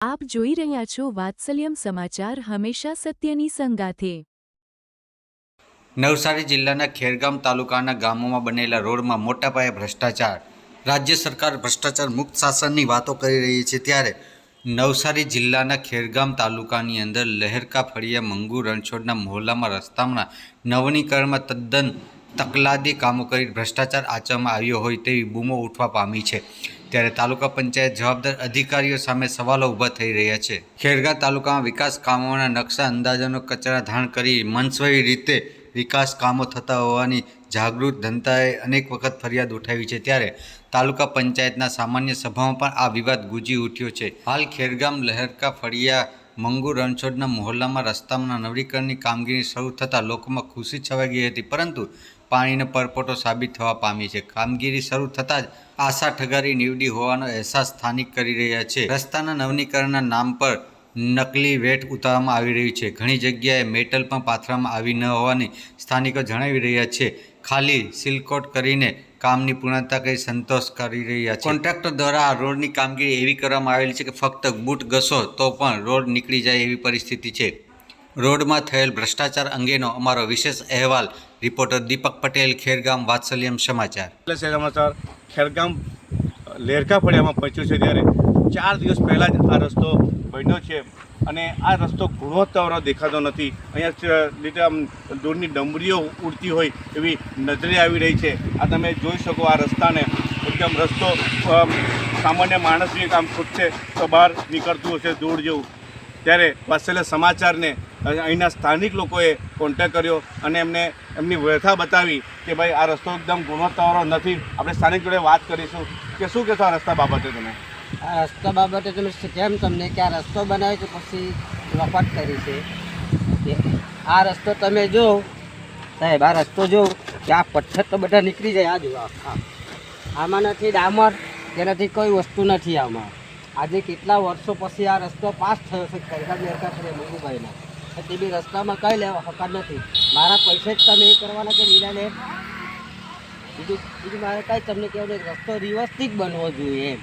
આપ જોઈ રહ્યા છો વાત્સલ્યમ સમાચાર હંમેશા સત્યની સંગાથે. નવસારી જિલ્લાના ખેરગામ તાલુકાના ગામોમાં બનેલા રોડમાં મોટા પાયે ભ્રષ્ટાચાર. રાજ્ય સરકાર ભ્રષ્ટાચાર મુક્ત શાસનની વાતો કરી રહી છે ત્યારે નવસારી જિલ્લાના ખેરગામ તાલુકાની અંદર લહેરકા ફળિયા મંગુ રણછોડના મહોલ્લામાં રસ્તામાં નવનીકરણમાં તદ્દન તકલાદી કામો કરી ભ્રષ્ટાચાર આચરવામાં આવ્યો હોય તેવી બૂમો ઉઠવા પામી છે. ત્યારે તાલુકા પંચાયત જવાબદાર અધિકારીઓ સામે સવાલો ઊભા થઈ રહ્યા છે. ખેરગામ તાલુકામાં વિકાસ કામોના નકશા અંદાજોનો કચરા ધાણ કરી મનસ્વી રીતે વિકાસ કામો થતા હોવાની જાગૃત જનતાએ અનેક વખત ફરિયાદ ઉઠાવી છે. ત્યારે તાલુકા પંચાયતના સામાન્ય સભામાં પણ આ વિવાદ ગુજી ઉઠ્યો છે. હાલ ખેરગામ લહેરકા ફળિયા મંગુ રણછોડના મહોલ્લામાં રસ્તામાં નવીકરણની કામગીરી શરૂ થતાં લોકોમાં ખુશી છવાઈ ગઈ હતી. પરંતુ પાણીનો પરપોટો સાબિત થવા પામી છે. કામગીરી શરૂ થતાં જ આશા ઠગારી નીવડી હોવાનો અહેસાસ સ્થાનિક કરી રહ્યા છે. રસ્તાના નવનીકરણના નામ પર નકલી વેટ ઉતારવામાં આવી રહ્યું છે. ઘણી જગ્યાએ મેટલ પણ પાથરવામાં આવી ન હોવાની સ્થાનિકો જણાવી રહ્યા છે. ખાલી સિલકોટ કરીને કામની પૂર્ણતા કરી સંતોષ કરી રહ્યા છે. કોન્ટ્રાક્ટર દ્વારા આ રોડની કામગીરી એવી કરવામાં આવેલી છે કે ફક્ત બૂટ ઘસો તો પણ રોડ નીકળી જાય એવી પરિસ્થિતિ છે. રોડમાં થયેલ ભ્રષ્ટાચાર અંગેનો અમારો વિશેષ અહેવાલ રિપોર્ટર દીપક પટેલ, ખેરગામ વાત્સલ્યમ સમાચાર. છે સમાચાર ખેરગામ, લેરકા ફળિયામાં પહોંચ્યું છે ત્યારે ચાર દિવસ પહેલાં જ આ રસ્તો બન્યો છે અને આ રસ્તો ગુણવત્તાવાળો દેખાતો નથી. અહીંયા લીધે આમ દૂરની ડમરીઓ ઉડતી હોય એવી નજરે આવી રહી છે. આ તમે જોઈ શકો આ રસ્તાને. એકદમ રસ્તો સામાન્ય માણસની કામ ખૂટશે તો બહાર નીકળતું હશે દૂર જેવું. ત્યારે વાત્સલ્ય સમાચારને અહીંના સ્થાનિક લોકોએ કોન્ટેક કર્યો અને એમને એમની વ્યથા બતાવી કે ભાઈ આ રસ્તો એકદમ ગુણવત્તાવાળો નથી. આપણે સ્થાનિક જોડે વાત કરીશું કે શું કહેશો આ રસ્તા બાબતે તમે? આ રસ્તા બાબતે તમે કેમ તમને કે આ રસ્તો બનાવ્યો કે પછી લપટ કરી છે. આ રસ્તો તમે જો, સાહેબ, આ રસ્તો જો, કે આ પથ્થર તો બધા નીકળી જાય આ જો. આમાં નથી ડામર, તેનાથી કોઈ વસ્તુ નથી આમાં. આજે કેટલા વર્ષો પછી આ રસ્તો પાસ થયો છે કરતા મેરકા કરે મંગુભાઈના તો બી રસ્તામાં કંઈ લેવા હકાર નથી. મારા પૈસે જ તમે એ કરવાના કે લીલાને બીજું બીજું મારે કાંઈ તમને કહેવું નહીં, રસ્તો રિવર્સથી જ બનવો જોઈએ એમ.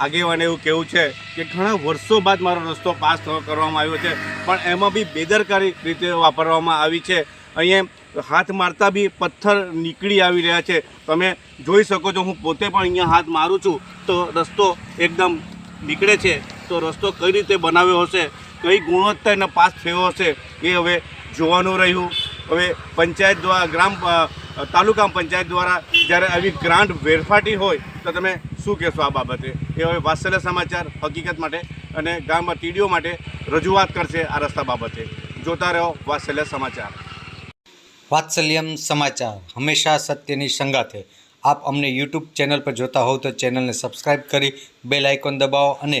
આગેવાને એવું કેવું છે કે ઘણા વર્ષો બાદ મારો રસ્તો પાસ કરવામાં આવ્યો છે, પણ એમાં બી બેદરકારી રીતે વાપરવામાં આવી છે. અહીંયા હાથ મારતા બી પથ્થર નીકળી આવી રહ્યા છે. તમે જોઈ શકો છો, હું પોતે પણ અહીંયા હાથ મારું છું. તો રસ્તો એકદમ નીકળે છે. તો રસ્તો કઈ રીતે બનાવ્યો હશે? કઈ ગુણવત્તા એના પાસ થયો હશે એ હવે જોવાનું રહ્યું. હવે પંચાયત દ્વારા, ગ્રામ તાલુકા પંચાયત દ્વારા જ્યારે આવી ગ્રાન્ટ વેરફાટી હોય તો તમે શું કહેશો આ બાબતે? એ હવે વાત્સલ્ય સમાચાર હકીકત માટે અને ગામમાં ટીડીઓ માટે રજૂઆત કરશે આ રસ્તા બાબતે. જોતા રહો વાત્સલ્ય સમાચાર. વાત્સલ્યમ સમાચાર હંમેશા સત્યની સંગાથે. આપ અમને યુટ્યુબ ચેનલ પર જોતા હોવ તો ચેનલને સબસ્ક્રાઈબ કરી, બેલ આઇકોન દબાવો અને